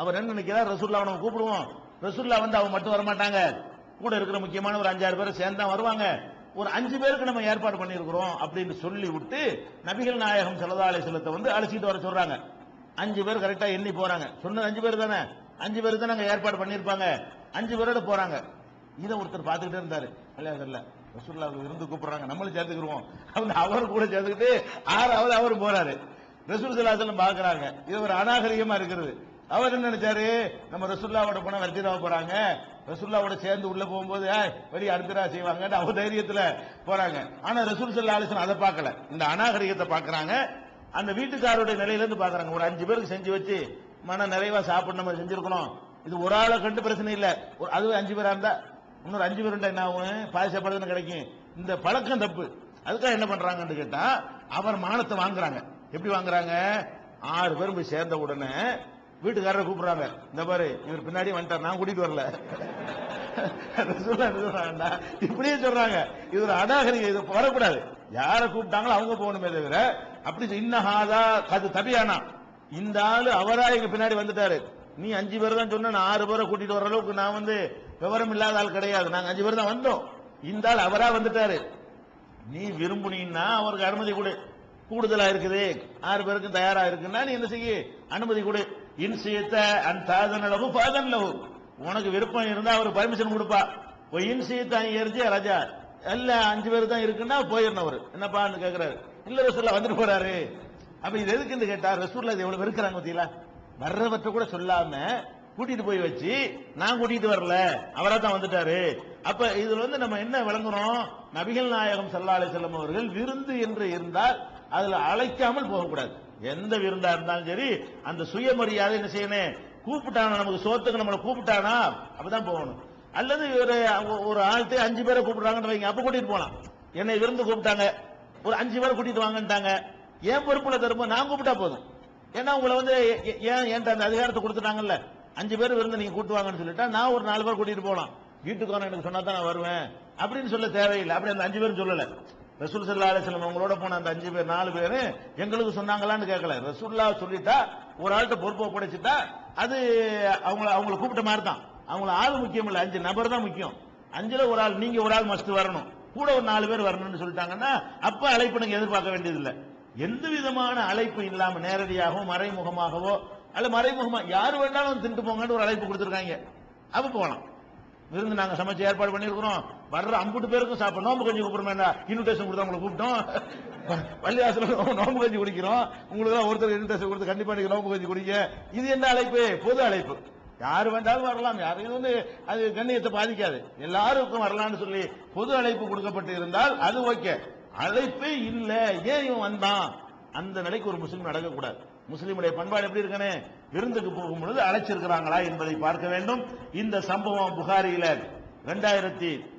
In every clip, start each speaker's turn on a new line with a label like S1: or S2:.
S1: அவர் என்ன நினைக்கிறார்? ரசூல்லா நம்ம கூப்பிடுவோம். ரசூல்லா வந்து அவன் மட்டும் வர மாட்டாங்க கூட இருக்கிற முக்கியமான ஒரு அஞ்சாறு பேர் சேர்ந்து தான் வருவாங்க. ஒரு அஞ்சு பேருக்கு நம்ம ஏற்பாடு பண்ணியிருக்கிறோம் அப்படின்னு சொல்லி விட்டு நபிகள் நாயகம் ஸல்லல்லாஹு செலத்தை வந்து அழைச்சிட்டு வர சொல்றாங்க. அஞ்சு பேர் கரெக்டா எண்ணி போறாங்க. சொன்னது அஞ்சு பேர் தானே? அஞ்சு பேருக்கு தான் அங்கே ஏற்பாடு பண்ணியிருப்பாங்க. அஞ்சு பேரோட போறாங்க. இதை ஒருத்தர் பார்த்துக்கிட்டே இருந்தாரு. இல்ல ரசூல்லா இருந்து கூப்பிடுறாங்க. நம்மளும் சேர்த்துக்கிடுவோம் அவங்க அவர் கூட சேர்த்துக்கிட்டு ஆறாவது அவர் போறாரு. ரசூல் சலாசலம் பார்க்குறாங்க. இது ஒரு அநாகரிகமா இருக்கிறது. அவர் என்ன நினைச்சாரு? நம்ம ரசுல்லாவோட போனா வர்த்திராவ போறாங்க. ரசுல்லாவோட சேர்ந்து உள்ள போகும்போது வெளியே வெளிய செய்வாங்க. அவர் தைரியத்துல போறாங்க. ஆனா ரசூல் சல்லா ஆலோசனை அதை பார்க்கல. இந்த அநாகரிகத்தை பார்க்குறாங்க. அந்த வீட்டுக்காரருடைய நிலையில இருந்து பாக்குறாங்க ஒரு அஞ்சு பேருக்கு செஞ்சு வச்சு மன நிறைவா சாப்பிட நம்ம செஞ்சிருக்கணும். இது ஒரு ஆளை கண்டு பிரச்சனை இல்ல. ஒரு அது அஞ்சு பேரா இருந்தா இன்னொரு அஞ்சு பேர் என்ன ஆகும்? பாதிசப்படுதுன்னு கிடைக்கும். இந்த பழக்கம் தப்பு. அதுக்காக என்ன பண்றாங்கன்னு கேட்டா அவர் மானத்தை வாங்குறாங்க. எப்படி வாங்குறாங்க? ஆறு பேரும் போய் சேர்ந்த உடனே வீட்டுக்காரரை கூப்பிடுறாங்க. இந்த பாரு இவர் பின்னாடி வந்துட்டார். நான் கூட்டிட்டு வரல. ரசூலுல்லாஹ் என்ன இப்படியே சொல்றாங்க. இது ஒரு அநாகரிக இது வரக்கூடாது யாரை கூப்பிட்டாங்களோ அவங்க போகணுமே தவிர அப்படி இன்னஹாதா அது தபியானா. இந்த ஆளு அவரா எங்க பின்னாடி வந்துட்டாரு. நீ அஞ்சு பேர் தான் சொன்ன நான் ஆறு பேரை கூட்டிட்டு வர அளவுக்கு நான் வந்து விவரம் இல்லாத ஆள் கிடையாது. நாங்க அஞ்சு பேர் தான் வந்தோம். இந்த ஆள் அவரா வந்துட்டாரு. நீ விரும்புனீன்னா அவருக்கு அனுமதி கொடு. கூடுதலா இருக்குது. ஆறு பேருக்கும் தயாரா இருக்குன்னா நீ என்ன செய்ய? அனுமதி கொடு. இன்சியத்த அன் தாதன் அளவு பாதன் லவு உனக்கு விருப்பம் இருந்தா அவர் பர்மிஷன் கொடுப்பா. ஒரு இன்சியத்த எரிஞ்சு ராஜா. எல்லாம் அஞ்சு பேர் தான் இருக்குன்னா போயிடணும் அவர். என்னப்பான்னு கேட்கிறாரு இல்ல ரசூல்லா வந்துட்டு போறாரு. அப்ப இது எதுக்குன்னு கேட்டா ரசூல்லா இது எவ்வளவு வெறுக்கிறாங்க பத்தியில வர்றவற்ற கூட சொல்லாம கூட்டிட்டு போய் வச்சு நான் கூட்டிட்டு வரல. அவரா தான் வந்துட்டாரு. அப்ப இதுல வந்து நம்ம என்ன விளங்குறோம்? நபிகள் நாயகம் சல்லா அலி செல்லம் அவர்கள் விருந்து என்று இருந்தால் அதுல அழைக்காமல் போகக்கூடாது. எந்த விருந்தா இருந்தாலும் சரி அந்த சுயமரியாதை என்ன செய்யணும்? கூப்பிட்டானா? நமக்கு சோத்துக்கு நம்மளை கூப்பிட்டானா? அப்பதான் போகணும். அல்லது ஒரு ஒரு ஆழ்த்து அஞ்சு பேரை கூப்பிடுறாங்கன்னு வைங்க அப்ப கூட்டிட்டு போலாம். என்னை விருந்து கூப்பிட்டாங்க. ஒரு அஞ்சு பேரை கூட்டிட்டு வாங்கன்ட்டாங்க. ஏன் பொறுப்புல தருமோ? நான் கூப்பிட்டா போதும். ஏன்னா உங்களை வந்து ஏன் என்கிட்ட அந்த அதிகாரத்தை கொடுத்துட்டாங்கல்ல? அஞ்சு பேர் விருந்து நீங்க கூட்டு வாங்கன்னு சொல்லிட்டா நான் ஒரு நாலு பேர் கூட்டிட்டு போலாம். வீட்டுக்காரன் எனக்கு சொன்னா தான் நான் வருவேன். அப்படின்னு சொல்ல தேவையில்லை. அப்படி அந்த அஞ்சு பேரும் சொல்லல. ரசூல் சல்லா அலிஸ்லம் அவங்களோட போன அந்த அஞ்சு பேர் நாலு பேர் எங்களுக்கு சொன்னாங்களான்னு கேட்கல ரசூல்லா சொல்லிட்டா ஒரு ஆள்கிட்ட பொறுப்பை ஒப்படைச்சிட்டா அது அவங்கள அவங்கள கூப்பிட்ட மாதிரி தான் அவங்கள ஆள் முக்கியம் இல்லை அஞ்சு நபர் தான் முக்கியம். அஞ்சுல ஒரு ஆள் நீங்க ஒரு ஆள் மஸ்ட் வரணும். கூட ஒரு நாலு பேர் வரணும்னு சொல்லிட்டாங்கன்னா அப்ப அழைப்பு நீங்க எதிர்பார்க்க வேண்டியதில்லை. எந்த விதமான அழைப்பு இல்லாம நேரடியாகவோ மறைமுகமாகவோ அல்ல மறைமுகமா யார் வேணாலும் தின்ட்டு போங்கன்னு ஒரு அழைப்பு கொடுத்துருக்காங்க. அப்ப போகலாம். விருந்து நாங்க சமைச்சு ஏற்பாடு பண்ணிருக்கிறோம் வர்ற அம்புட்டு பேருக்கும் சாப்பிட நோம்பு கஞ்சி கூப்பிடுறோம் இன்விடேஷன் கொடுத்தா உங்களை கூப்பிட்டோம். பள்ளிவாசல நோம்பு கஞ்சி குடிக்கிறோம். உங்களுக்கு எல்லாம் ஒருத்தர் இன்விடேஷன் கொடுத்து கண்டிப்பா நீங்க நோம்பு கஞ்சி குடிங்க. இது என்ன அழைப்பு? பொது அழைப்பு. யார் வேண்டாலும் வரலாம். யாரையும் வந்து அது கண்ணியத்தை பாதிக்காது. எல்லாருக்கும் வரலாம்னு சொல்லி பொது அழைப்பு கொடுக்கப்பட்டு இருந்தால் அது ஓகே. அழைப்பே இல்ல. ஏன் இவன் வந்தான்? அந்த நிலைக்கு ஒரு முஸ்லீம் நடக்கக்கூடாது. முஸ்லீமுடைய பண்பாடு எப்படி இருக்கனே விருந்துக்கு போகும் பொழுது அழைச்சிருக்கிறாங்களா என்பதை பார்க்க வேண்டும். இந்த சம்பவம் புகாரியில ரெண்டாயிரத்தி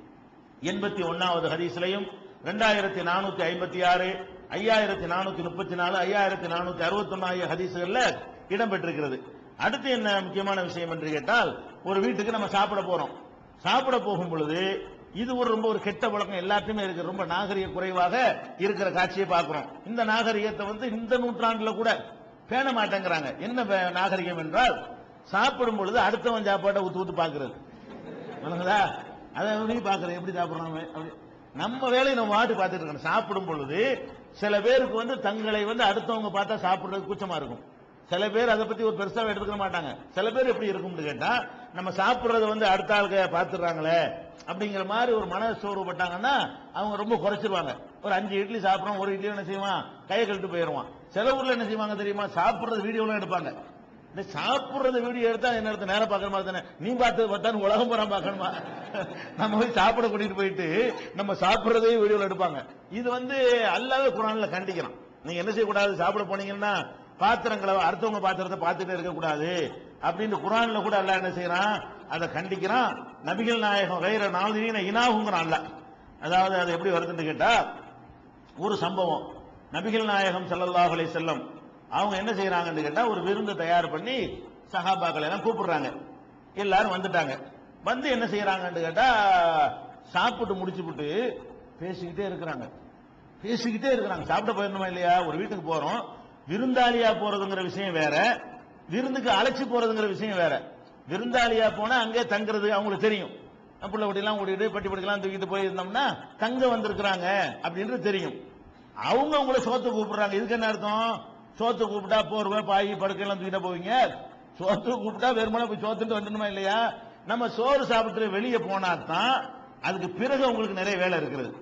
S1: எண்பத்தி ஒன்னாவது ஹதீஸ்லையும் ரெண்டாயிரத்தி நானூத்தி ஐம்பத்தி ஆறு ஐயாயிரத்தி நானூத்தி முப்பத்தி நாலு ஐயாயிரத்தி நானூத்தி அறுபத்தி ஒன்னாயிரம் ஹதீஸ்கள்ல இடம்பெற்றிருக்கிறது. அடுத்து என்ன முக்கியமான விஷயம் என்று கேட்டால் ஒரு வீட்டுக்கு நம்ம சாப்பிட போறோம். சாப்பிட போகும் பொழுது இது ஒரு ரொம்ப ஒரு கெட்ட பழக்கம் எல்லாத்தையுமே இருக்கு. ரொம்ப நாகரிக குறைவாக இருக்கிற காட்சியை பார்க்கிறோம். இந்த நாகரிகத்தை வந்து இந்த நூற்றாண்டுல கூட பேண மாட்டேங்கிறாங்க. என்ன பே- நாகரிகம் என்றால் சாப்பிடும் பொழுது அடுத்தவன் சாப்பாட்டை ஊத்து ஊத்து பாக்குறது அதை நீ பாக்குற எப்படி சாப்பிடுறாங்க அப்படி. நம்ம வேலையை நம்ம வாட்டு பார்த்துட்டு இருக்கணும் சாப்பிடும் பொழுது சில பேருக்கு வந்து தங்களை வந்து அடுத்தவங்க பார்த்தா சாப்பிடுறது கூச்சமா இருக்கும். சில பேர் அதை பத்தி ஒரு பெருசாக எடுத்துக்க மாட்டாங்க. சில பேர் எப்படி இருக்கும்னு கேட்டா நம்ம சாப்பிட்றத வந்து அடுத்த ஆளுக்கு பார்த்துடுறாங்களே அப்படிங்கிற மாதிரி ஒரு மன சோர்வுப்பட்டாங்கன்னா அவங்க ரொம்ப குறைச்சிருவாங்க. ஒரு அஞ்சு இட்லி சாப்பிடுவோம் ஒரு இட்லி என்ன செய்வான்? கையை கழிட்டு போயிடுவான். சில ஊர்ல என்ன செய்வாங்க தெரியுமா? சாப்பிடுறது வீடியோலாம் எடுப்பாங்க. இந்த சாப்பிடுறத வீடியோ எடுத்தா என்ன அர்த்தம்? நேரம் பார்க்குற மாதிரி தானே. நீ பார்த்து பார்த்தான்னு உலகம் பூரா பார்க்கணுமா? நம்ம போய் சாப்பிட கூட்டிட்டு போயிட்டு நம்ம சாப்பிடுறதே வீடியோல எடுப்பாங்க. இது வந்து அல்லாத குரான்ல கண்டிக்கிறோம் நீங்க என்ன செய்யக்கூடாது? சாப்பிட போனீங்கன்னா பாத்திரங்களை அடுத்தவங்க பாத்திரத்தை பார்த்துட்டே இருக்கக்கூடாது. அப்படின்னு குரான்ல கூட அல்லாஹ் என்ன செய்யறான்? அதை கண்டிக்கிறான். நபிகள் நாயகம் வேற நாளின இனாகுங்கிறான் அல்ல அதாவது அது எப்படி வருதுன்னு கேட்டா ஒரு சம்பவம். நபிகள் நாயகம் ஸல்லல்லாஹு அலைஹி செல்லம் அவங்க என்ன செய்யறாங்கன்னு கேட்டா ஒரு விருந்து தயார் பண்ணி சகாபாக்களை எல்லாம் கூப்பிடுறாங்க. எல்லாரும் வந்துட்டாங்க. வந்து என்ன செய்யறாங்கன்னு கேட்டா சாப்பிட்டு முடிச்சுப்புட்டு பேசிக்கிட்டே இருக்கிறாங்க. பேசிக்கிட்டே இருக்கிறாங்க. சாப்பிட போயிருந்தோமா இல்லையா? ஒரு வீட்டுக்கு போறோம். விருந்தாளியா போறதுங்கிற விஷயம் வேற. விருந்துக்கு அழைச்சி போறதுங்கிற விஷயம் வேற. விருந்தாளியா போனா அங்கே தங்குறது அவங்களுக்கு தெரியும். பிள்ளை குட்டிலாம் கூட்டிட்டு பட்டி படிக்கலாம் தூக்கிட்டு போயிருந்தோம்னா தங்க வந்திருக்கிறாங்க அப்படின்றது தெரியும். அவங்க உங்களை சோத்து கூப்பிடுறாங்க. இதுக்கு என்ன அர்த்தம்? சோத்து கூப்பிட்டா போர்வை பாய் படுக்கையெல்லாம் தூக்கிட்டு போவீங்க? சோத்து கூப்பிட்டா வெறுமனே போய் சோத்துட்டு வந்துடணுமா இல்லையா? நம்ம சோறு சாப்பிட்டு வெளியே போனா தான் அதுக்கு பிறகு உங்களுக்கு நிறைய வேலை இருக்கிறது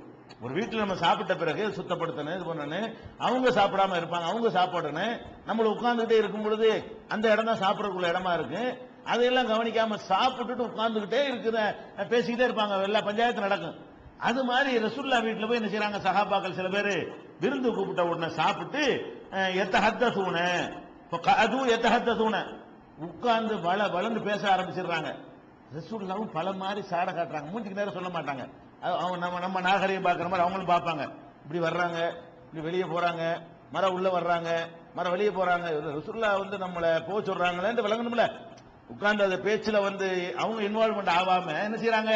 S1: ஒரு வீட்டில் நம்ம சாப்பிட்ட பிறகு சுத்தப்படுத்தணும் இது பண்ணணும். அவங்க சாப்பிடாம இருப்பாங்க அவங்க சாப்பிடணும். நம்மளை உட்காந்துக்கிட்டே இருக்கும் பொழுது அந்த இடம் தான் சாப்பிடறதுக்குள்ள இடமா இருக்கு. அதையெல்லாம் கவனிக்காம சாப்பிட்டுட்டு உட்காந்துக்கிட்டே இருக்கிற பேசிக்கிட்டே இருப்பாங்க. எல்லா பஞ்சாயத்து நடக்கும். அது மாதிரி ரசுல்லா வீட்டில் போய் என்ன செய்யறாங்க சஹாபாக்கள் சில பேர் விருந்து கூப்பிட்ட உடனே சாப்பிட்டு அஹ், எத்த ஹத்த அதுவும் எத்த ஹத்த தூண உட்கார்ந்து வள வளர்ந்து பேச ஆரம்பிச்சிடுறாங்க. ரசூல்லாவும் பல மாதிரி சாட காட்டுறாங்க. மூஞ்சிக்கு நேரம் சொல்ல மாட்டாங்க. அவங்க நம்ம நம்ம நாகரிகம் பார்க்குற மாதிரி அவங்களும் பார்ப்பாங்க. இப்படி வர்றாங்க இப்படி வெளியே போறாங்க மரம் உள்ள வர்றாங்க மரம் வெளியே போறாங்க. ரசுல்லா வந்து நம்மளை போக சொல்றாங்களேன்னு விளங்கணும்ல. உட்கார்ந்து அந்த பேச்சில் வந்து அவங்க இன்வால்வ்மெண்ட் ஆகாம என்ன செய்கிறாங்க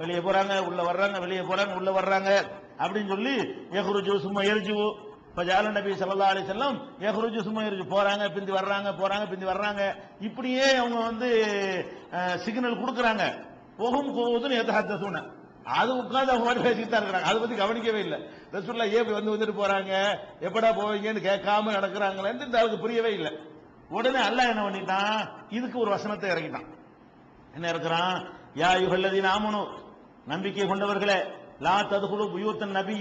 S1: வெளியே போறாங்க உள்ள வர்றாங்க வெளியே போறாங்க உள்ள வர்றாங்க அப்படின்னு சொல்லி எஹ்ருஜு சும்மா எரிஜு இப்ப ஜால நபி சல்லா அலி செல்லம் எஹ்ருஜு சும்மா எரிஜு போறாங்க பிந்தி வர்றாங்க போறாங்க பிந்தி வர்றாங்க. இப்படியே அவங்க வந்து சிக்னல் கொடுக்குறாங்க. போகும் போகுதுன்னு எதஹத்தூன அது உட்காந்து அவங்க மாதிரி பேசிட்டு தான் இருக்கிறாங்க. அதை பத்தி கவனிக்கவே இல்லை. ரசூல்லா ஏன் வந்து வந்துட்டு போறாங்க? எப்படா போவீங்கன்னு கேட்காம நடக்கிறாங்களேன்னு இந்த ஆளுக்கு புரியவே இல்லை. உடனே அல்லாஹ் என்ன பண்ணிட்டான்? இதுக்கு ஒரு வசனத்தை இறக்கிட்டான். என்ன இருக்கிறான் யா யுகல்லதி நாமனும் நம்பிக்கை கொண்டவர்களே லா ததுகுழு புயூத்தன் நபி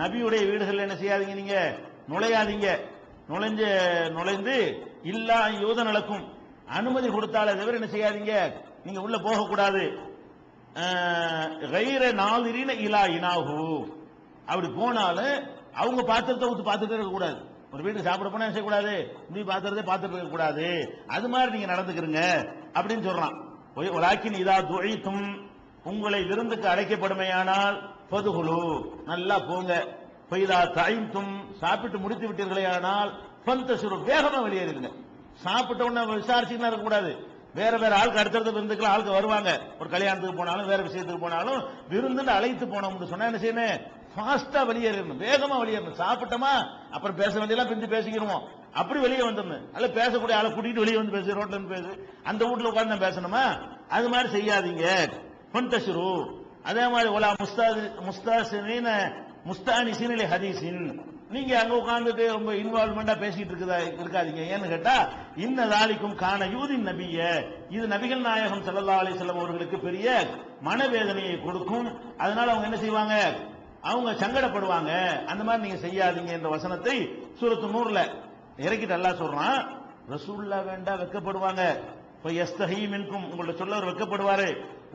S1: நபியுடைய வீடுகள் என்ன செய்யாதீங்க நீங்க? நுழையாதீங்க. நுழைஞ்சு நுழைந்து இல்லா யூத நடக்கும். அனுமதி கொடுத்தாலே தவிர என்ன செய்யாதீங்க? நீங்க உள்ள போகக்கூடாது. கைர நாதிரின இலா இனாகு அப்படி போனாலும் அவங்க பாத்திரத்தை ஊத்து பார்த்துட்டு இருக்க கூடாது ஒரு வீட்டுக்கு சாப்பிட போனா என்ன செய்யக்கூடாது? நீ பாத்திரத்தை பார்த்துட்டு இருக்க கூடாது அது மாதிரி நீங்க நடந்துக்கிறீங்க அப்படின்னு சொல்றான். வலாக்கின் இதா துழைத்தும் உங்களை விருந்துக்கு அழைக்கப்படுமையானால் பொதுகுழு நல்லா போங்க. பொய்தா தாய்த்தும் சாப்பிட்டு முடித்து விட்டீர்களே ஆனால் பந்த சுரு வேகமா வெளியேறுங்க சாப்பிட்ட உடனே விசாரிச்சுக்கலாம் இருக்கக்கூடாது வேற வேற ஆளுக்கு அடுத்தடுத்த விருந்துக்கெல்லாம் ஆளுக்கு வருவாங்க. ஒரு கல்யாணத்துக்கு போனாலும் வேற விஷயத்துக்கு போனாலும் விருந்துன்னு அழைத்து போனோம்னு சொன்னா என்ன செய்யணும் ஃபாஸ்டா வெளியேறணும் வேகமா வெளியேறணும் சாப்பிட்டோமா? அப்புறம் பேச வேண்டியெல்லாம் பிந்து பேசிக்கிறோம் அப்படி வெளியே வந்துடணும். அல்ல பேசக்கூடிய ஆளை கூட்டிட்டு வெளியே வந்து பேசு ரோட்ல இருந்து பேசு. அந்த வீட்டுல உட்காந்து பேசணுமா? அது மாதிரி செய்யாதீங்க. பந்தசுரு அதே மாதிரி ஒலா முஸ்தாது முஸ்தாசின முஸ்தானிசின் ஹதீஸின். நீங்க அங்க உட்கார்ந்துட்டு ரொம்ப இன்வால்மெண்டா பேசிட்டு இருக்குதா இருக்காதீங்க. ஏன்னு கேட்டா இன்ன தாலிக்கும் காண யூதின் நபிய. இது நபிகள் நாயகம் ஸல்லல்லாஹு அலி செல்லம் அவர்களுக்கு பெரிய மனவேதனையை கொடுக்கும். அதனால அவங்க என்ன செய்வாங்க? அவங்க சங்கடப்படுவாங்க. அந்த மாதிரி நீங்க செய்யாதீங்க என்ற வசனத்தை சூரத்து நூறுல இறக்கிட்டு அல்லாஹ் சொல்றான். ரசூல்லா வேண்டா வெக்கப்படுவாங்க. இப்ப எஸ்தஹி உங்கள்ட்ட சொல்லவர் வெக்கப்படுவாரு.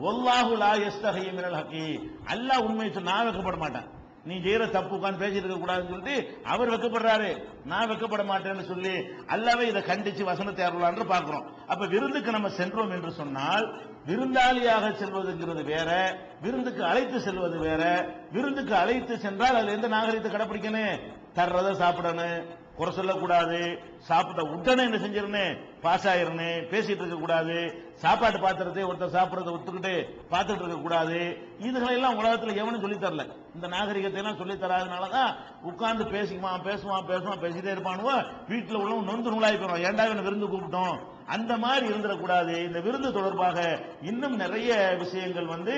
S1: ஒல்லாஹு லா எஸ்தகையும் ஹக்கி அல்லாஹ் உண்மையை சொன்னா நான் வெக்கப்பட மாட்டேன். நீ செய்யற தப்பு உட்காந்து பேசிட்டு இருக்க கூடாதுன்னு சொல்லிட்டு அவர் வெக்கப்படுறாரு. நான் வெக்கப்பட மாட்டேன்னு சொல்லி அல்லாவே இதை கண்டிச்சு வசனத்தை அருளான்னு பாக்குறோம் அப்ப விருந்துக்கு நம்ம சென்றோம் என்று சொன்னால் விருந்தாளியாக செல்வதுங்கிறது வேற விருந்துக்கு அழைத்து செல்வது வேற விருந்துக்கு அழைத்து சென்றால் அதுல எந்த நாகரிகத்தை கடைபிடிக்கணும் தர்றதை சாப்பிடணும். குறை சொல்லக்கூடாது. சாப்பிட்ட உடனே என்ன செஞ்சிடணும் பாஸ் ஆயிரணும் பேசிட்டு இருக்க கூடாது சாப்பாட்டு பாத்திரத்தை ஒருத்தர் சாப்பிடறதை ஒத்துக்கிட்டு பார்த்துட்டு இருக்க கூடாது இதுகளை எல்லாம் எவனும் சொல்லி தரல. இந்த நாகரிகத்தை எல்லாம் சொல்லித் தராதனாலதான் உட்கார்ந்து பேசிக்குமா பேசுவான் பேசுவான் பேசிட்டே இருப்பானுவோ. வீட்டில் உள்ளவன் நொந்து நூலாகி போயிடும் ஏன்டா இவனை விருந்து கூப்பிட்டோம்? அந்த மாதிரி இருந்துடக்கூடாது. இந்த விருந்து தொடர்பாக இன்னும் நிறைய விஷயங்கள் வந்து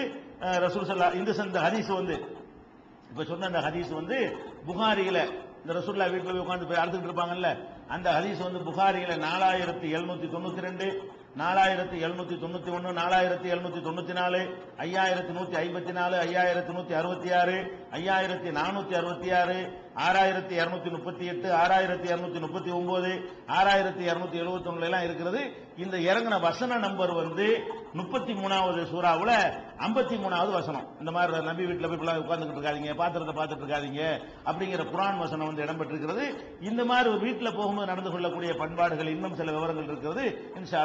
S1: ரசூல் சல்லா இந்த சந்த ஹதீஸ் வந்து இப்ப சொன்ன அந்த ஹதீஸ் வந்து புகாரியில இந்த ரசூல்லா வீட்டில் போய் உட்காந்து போய் அறுத்துக்கிட்டு இருப்பாங்கல்ல? அந்த ஹதீஸ் வந்து புகாரியில் நாலாயிரத்தி எழுநூத்தி தொண்ணூத்தி ரெண்டு நாலாயிரத்தி எழுநூத்தி தொண்ணூத்தி ஒன்னு நாலாயிரத்தி எழுநூத்தி தொண்ணூத்தி நாலு ஐயாயிரத்தி நூத்தி ஐம்பத்தி நாலு ஐயாயிரத்தி நூத்தி அறுபத்தி ஆறு ஐயாயிரத்தி நானூத்தி அறுபத்தி ஆறு ஆறாயிரத்தி இருநூத்தி முப்பத்தி எட்டு ஆறாயிரத்தி இருநூத்தி முப்பத்தி ஒன்பது ஆறாயிரத்தி இருநூத்தி எழுபத்தி ஒண்ணுல எல்லாம் இருக்கிறது. இந்த இறங்கின வசன நம்பர் வந்து முப்பத்தி மூணாவது சூறாவுல ஐம்பத்தி மூணாவது வசனம். இந்த மாதிரி நம்பி வீட்டில் போய் உட்காந்துக்கிட்டு உட்கார்ந்துட்டு பாத்திரத்தை பார்த்துட்டு இருக்காதிங்க அப்படிங்கிற குரான் வசனம் வந்து இடம்பெற்றிருக்கிறது. இந்த மாதிரி ஒரு போகும்போது நடந்து கொள்ளக்கூடிய பண்பாடுகள் இன்னும் சில விவரங்கள் இருக்கிறது. இன்ஷா